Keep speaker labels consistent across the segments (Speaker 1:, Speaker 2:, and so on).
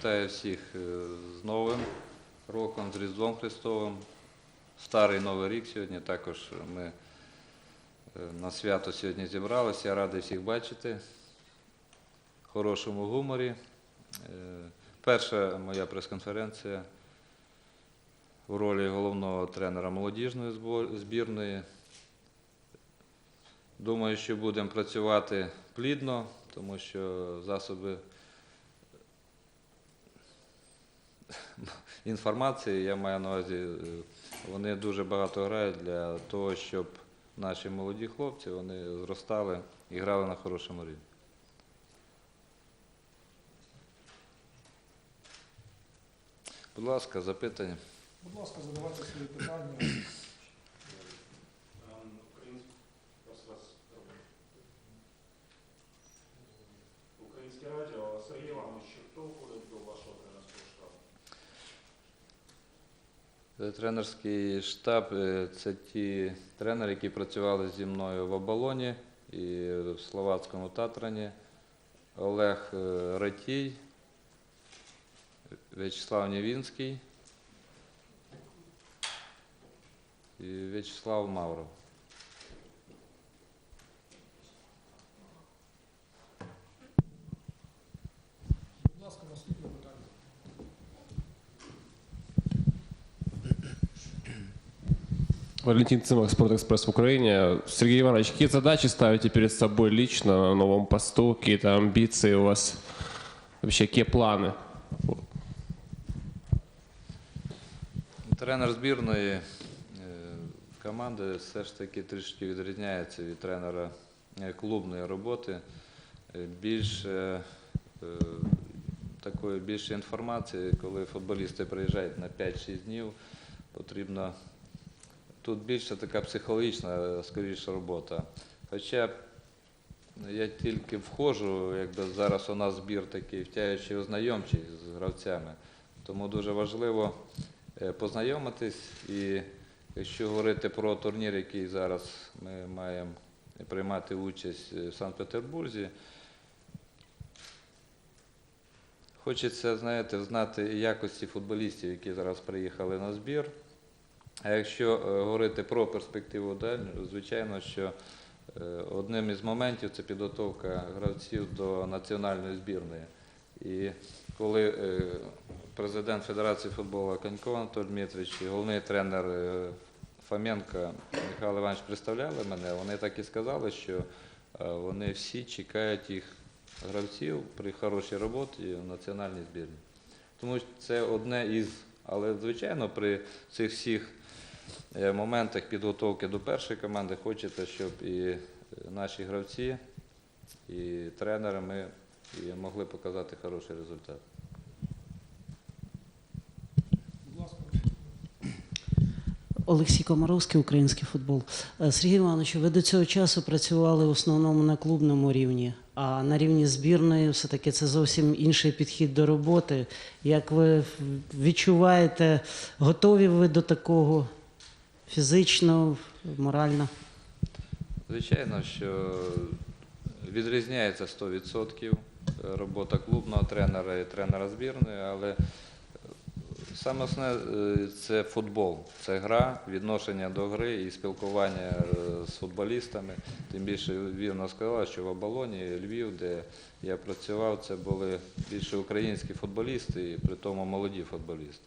Speaker 1: Вітаю всіх е, з Новим роком, з Різдвом Христовим. Старий Новий рік сьогодні. Також ми е, на свято сьогодні зібралися. Я радий всіх бачити в хорошому гуморі. Е, Перша моя прес-конференція у ролі головного тренера молодіжної збірної. Думаю, що будемо працювати плідно, тому що засоби інформації, я маю на увазі, е, вони дуже багато грають для того, щоб наші молоді хлопці вони зростали і грали на хорошому рівні. Будь ласка, запитання.
Speaker 2: Будь ласка, задавайте свої питання.
Speaker 3: Українське радіо. Сергій Іванович, хто входить до вашого тренерського штабу?
Speaker 1: Е, Тренерський штаб е, це ті тренери, які працювали зі мною в Оболоні і в Словацькому Татрані. Олег е, Ратій, В'ячеслав Нєвінський і В'ячеслав Мавров.
Speaker 2: Будь ласка, наступне питання.
Speaker 4: Валентин Цимак, Спортэкспресс в Украине. Сергей Иванович, какие задачи ставите перед собой лично на новом посту? Какие-то амбиции у вас? Вообще, какие планы?
Speaker 1: Тренер збірної е, команди все ж таки трішки відрізняється від тренера е, клубної роботи. Е, Більше е, такої більше інформації, коли футболісти приїжджають на 5-6 днів, потрібно тут більше така психологічна, скоріше робота. Хоча я тільки входжу, якби зараз у нас збір такий втяючий ознайомчий з гравцями. Тому дуже важливо е, познайомитись. І якщо говорити про турнір, який зараз ми маємо приймати участь в Санкт-Петербурзі, хочеться, знаєте, знати якості футболістів, які зараз приїхали на збір. А якщо е, говорити про перспективу дальню, звичайно, що е, одним із моментів це підготовка гравців до національної збірної. І коли е, президент Федерації футболу Канько Анатолій Дмитрович і головний тренер Фоменко Михайло Іванович представляли мене, вони так і сказали, що вони всі чекають їх гравців при хорошій роботі в національній збірні. Тому це одне із, але звичайно, при цих всіх моментах підготовки до першої команди хочеться, щоб і е, наші гравці, і тренери ми і могли показати хороший результат.
Speaker 5: Олексій Комаровський, український футбол. Е, Сергій Іванович, ви до цього часу працювали в основному на клубному рівні, а на рівні збірної все-таки це зовсім інший підхід до роботи. Як ви відчуваєте, готові ви до такого фізично, морально?
Speaker 1: Звичайно, що відрізняється 100% робота клубного тренера і тренера збірної, але саме основне е, це футбол, це гра, відношення до гри і спілкування е, з футболістами. Тим більше вірно сказала, що в Оболоні, Львів, де я працював, це були більше українські футболісти, і при тому молоді футболісти.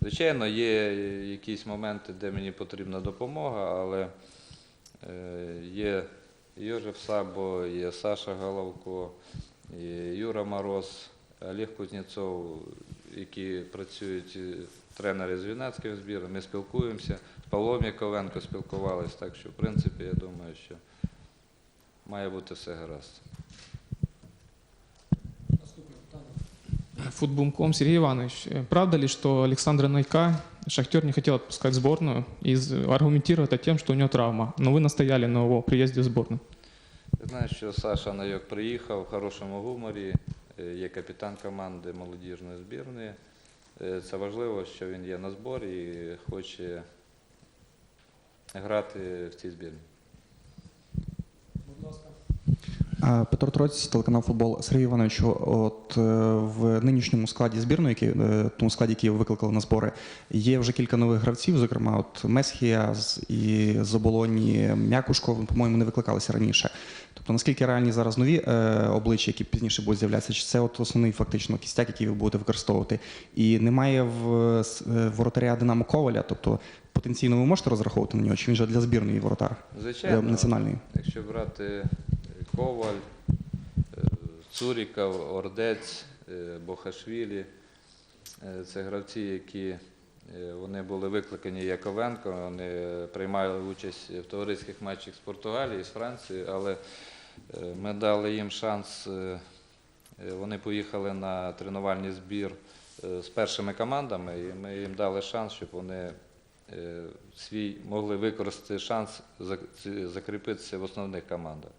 Speaker 1: Звичайно, є якісь моменти, де мені потрібна допомога, але Е, Є Йожев Сабо, є Саша Головко, є Юра Мороз, Олег Кузнєцов, які працюють е, тренери з юнацьким збіром. Ми спілкуємося. З Павлом Яковенко спілкувалися, так що, в принципі, я думаю, що має бути все гаразд.
Speaker 2: Наступне питання.
Speaker 6: Футбумком Сергей Иванович, э, правда ли, что Александра Найка Шахтер не хотел отпускать в сборную и з- аргументирует это тем, что у него травма, но вы настояли на его приезде в сборную?
Speaker 1: Я знаю, що Саша Найок приїхав в хорошому гуморі, е, є капітан команди молодіжної збірної. Е, Це важливо, що він є на зборі і хоче грати в цій збірні.
Speaker 7: Петро Троць, телеканал Футбол. Сергій Івановичу, от е, в нинішньому складі збірної, який, е, тому складі, який викликали на збори, є вже кілька нових гравців, зокрема, от Месхія з- і з оболоні М'якушко, по-моєму, не викликалися раніше. Тобто, наскільки реальні зараз нові е, обличчя, які пізніше будуть з'являтися, чи це от основний фактично кістяк, який ви будете використовувати? І немає в воротаря Динамо Коваля, тобто потенційно ви можете розраховувати на нього, чи він же для збірної воротар?
Speaker 1: Звичайно,
Speaker 7: національної.
Speaker 1: якщо брати Коваль, е, Цуріков, Ордець, е, Бохашвілі, е, це гравці, які вони були викликані Яковенко, вони приймали участь в товариських матчах з Португалії, з Франції, але ми дали їм шанс. Вони поїхали на тренувальний збір з першими командами, і ми їм дали шанс, щоб вони свій могли використати шанс закріпитися в основних командах.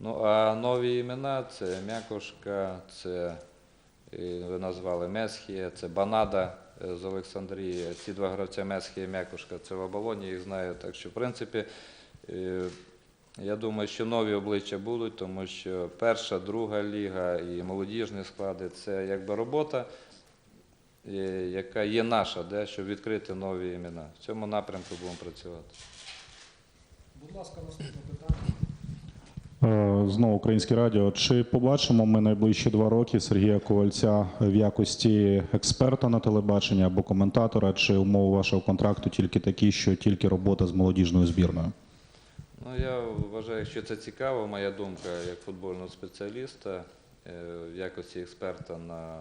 Speaker 1: Ну, а нові імена це М'якошка, це е, ви назвали Месхія, це Банада е, з Олександрії. Ці два гравця Месхія і М'якошка, це в оболоні, їх знаю. Так що, в принципі, е, я думаю, що нові обличчя будуть, тому що перша, друга ліга і молодіжні склади це якби робота, яка є наша, де, щоб відкрити нові імена. В цьому напрямку будемо працювати.
Speaker 2: Будь ласка, наступне питання.
Speaker 8: Е, Знову українське радіо. Чи побачимо ми найближчі два роки Сергія Ковальця в якості експерта на телебаченні або коментатора, чи умови вашого контракту тільки такі, що тільки робота з молодіжною збірною?
Speaker 1: Ну, я вважаю, що це цікаво, моя думка як футбольного спеціаліста, е, в якості експерта на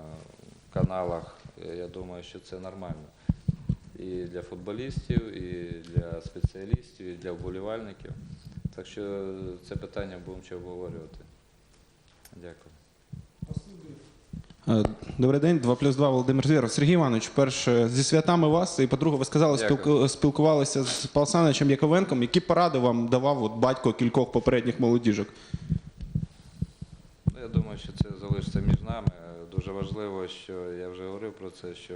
Speaker 1: каналах. Е, Я думаю, що це нормально. І для футболістів, і для спеціалістів, і для вболівальників. Так що це питання будемо ще обговорювати. Дякую.
Speaker 9: Е, Добрий день, 2 плюс 2, Володимир Звєров. Сергій Іванович, перше, зі святами вас, і по-друге, ви сказали,
Speaker 1: Дякую.
Speaker 9: спілкувалися з Павлом Саничем Яковенком. Які поради вам давав от, батько кількох попередніх молодіжок?
Speaker 1: Ну, Я думаю, що це залишиться між нами. Дуже важливо, що я вже говорив про це, що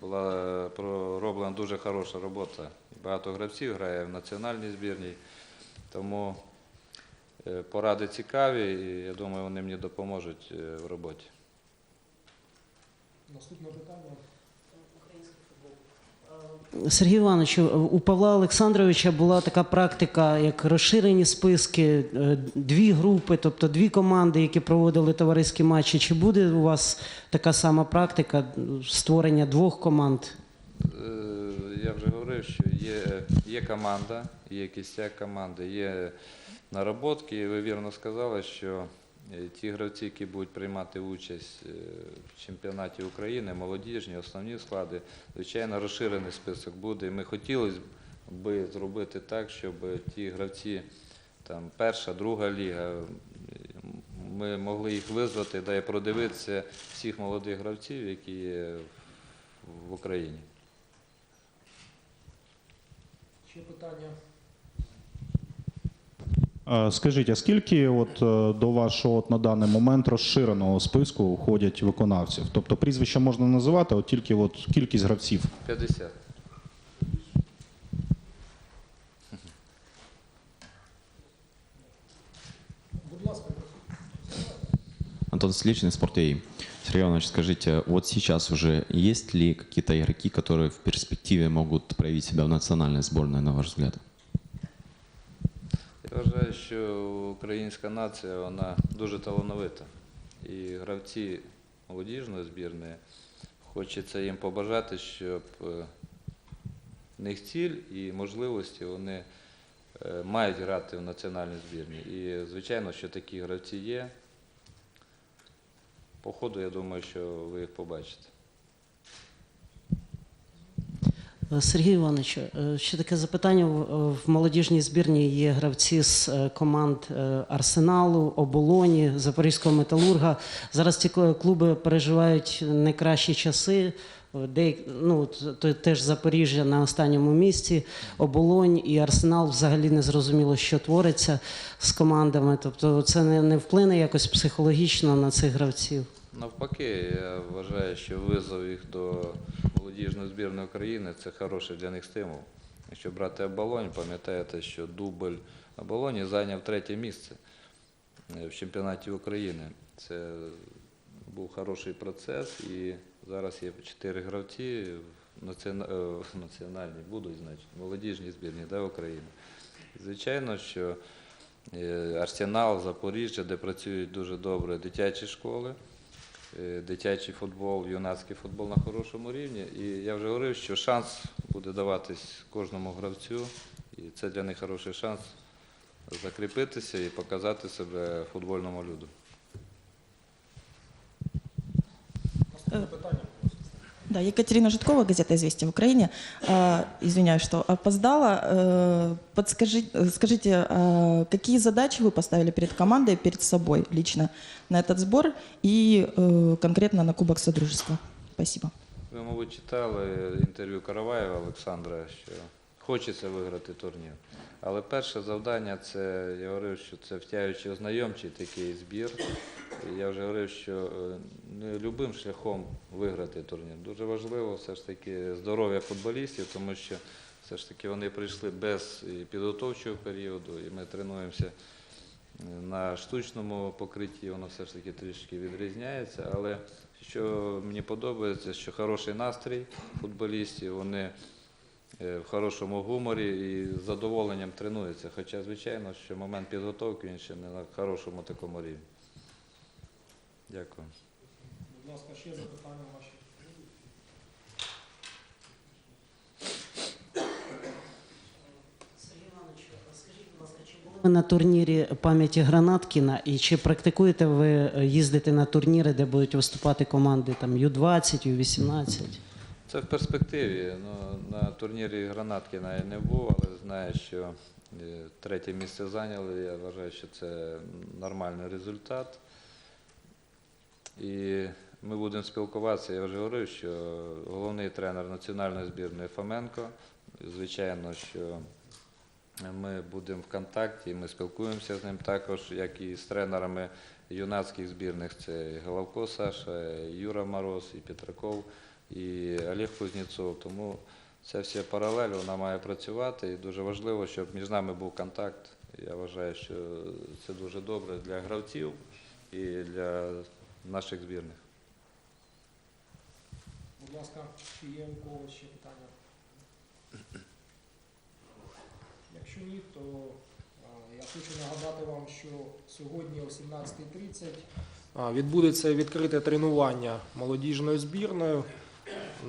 Speaker 1: була е, пророблена дуже хороша робота. Багато гравців грає в національній збірній. Тому е, поради цікаві, і я думаю, вони мені допоможуть е, в роботі.
Speaker 2: Наступне питання.
Speaker 5: Сергій Іванович, у Павла Олександровича була така практика, як розширені списки, е, дві групи, тобто дві команди, які проводили товариські матчі. Чи буде у вас така сама практика створення двох команд?
Speaker 1: Я вже говорив, що є, є команда, є кістяк команди, є наработки. І ви вірно сказали, що е, ті гравці, які будуть приймати участь е, в чемпіонаті України, молодіжні, основні склади, звичайно, розширений список буде. І ми хотіли би зробити так, щоб ті гравці, там, перша, друга ліга, ми могли їх визвати да, і продивитися всіх молодих гравців, які є в Україні.
Speaker 2: Ще питання.
Speaker 8: Е, Скажіть, а скільки от е, до вашого от на даний момент розширеного списку входять виконавців? Тобто прізвища можна називати, от тільки от кількість гравців.
Speaker 1: 50.
Speaker 2: Будь ласка,
Speaker 10: Антон Сличный, Спорт Сергей Иванович, скажите, вот сейчас уже есть ли какие-то игроки, которые в перспективе могут проявить себя в национальной сборной, на ваш взгляд?
Speaker 1: Я вважаю, що українська нація вона дуже талановита. І гравці молодіжної збірної хочеться їм побажати, щоб е, в них ціль і можливості вони е, мають грати в національній збірні. І звичайно, що такі гравці є. По ходу, я думаю, що ви їх побачите.
Speaker 5: Сергій Іванович, е, ще таке запитання. В в молодіжній збірні є гравці з е, команд е, Арсеналу, Оболоні, Запорізького металурга. Зараз ці клуби переживають найкращі часи. Е, Деяк, ну, то- теж Запоріжжя на останньому місці, Оболонь і Арсенал взагалі не зрозуміло, що твориться з командами. Тобто це не, не вплине якось психологічно на цих гравців.
Speaker 1: Навпаки, я вважаю, що визов їх до молодіжної збірної України це хороший для них стимул. Якщо брати оболонь, пам'ятаєте, що дубль оболоні зайняв третє місце. е, в чемпіонаті України. Це був хороший процес, і зараз є чотири гравці в е, національній, будуть, значить, молодіжній збірні да, України. Звичайно, що е, Арсенал, Запоріжжя, де працюють дуже добре дитячі школи, дитячий футбол, юнацький футбол на хорошому рівні. І я вже говорив, що шанс буде даватись кожному гравцю, і це для них хороший шанс закріпитися і показати себе футбольному люду.
Speaker 2: Наступне питання, будь ласка.
Speaker 11: Да, Екатерина Житкова, газета «Известия в Украине». А, Извиняюсь, что опоздала. Э, Подскажите, э, скажите, а какие задачи вы поставили перед командой, перед собой лично на этот сбор и э, конкретно на Кубок Содружества? Спасибо.
Speaker 1: Ви, мабуть, читали інтерв'ю Караваєва Олександра, що хочеться виграти турнір. Але перше завдання це, я говорив, що це втягуючи ознайомчий такий збір. Я вже говорив, що е, не любим шляхом виграти турнір. Дуже важливо все ж таки здоров'я футболістів, тому що все ж таки вони прийшли без підготовчого періоду, і ми тренуємося на штучному покритті, воно все ж таки трішки відрізняється. Але що мені подобається, що хороший настрій футболістів, вони е, в хорошому гуморі і з задоволенням тренуються. Хоча, звичайно, що момент підготовки він ще не на хорошому такому рівні. Дякую.
Speaker 2: Будь ласка, ще запитання ваші.
Speaker 5: Сергій Іванович, скажіть, будь ласка, чи були ви на турнірі пам'яті Гранаткіна і чи практикуєте ви е, їздити на турніри, де будуть виступати команди там Ю-20, Ю-18?
Speaker 1: Це в перспективі. Ну, на турнірі Гранаткіна я не був, але знаю, що е, третє місце зайняли. Я вважаю, що це нормальний результат. І ми будемо спілкуватися. Я вже говорив, що головний тренер національної збірної Фоменко. Звичайно, що ми будемо в контакті, ми спілкуємося з ним також, як і з тренерами юнацьких збірних. Це Головко Саша, Юра Мороз, і Петраков, і Олег Кузнєцов. Тому ця вся паралель вона має працювати. І дуже важливо, щоб між нами був контакт. Я вважаю, що це дуже добре для гравців і для наших збірних.
Speaker 2: Будь ласка, чи є у когось ще питання? Якщо ні, то я хочу нагадати вам, що сьогодні о 17.30 відбудеться відкрите тренування молодіжною збірною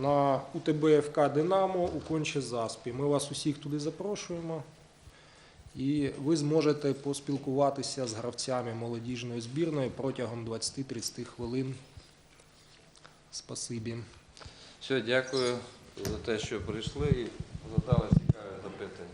Speaker 2: на УТБФК Динамо у Конче Заспі. Ми вас усіх туди запрошуємо. І ви зможете поспілкуватися з гравцями молодіжної збірної протягом 20-30 хвилин. Спасибі.
Speaker 1: Все, дякую за те, що прийшли і задали цікаві запитання.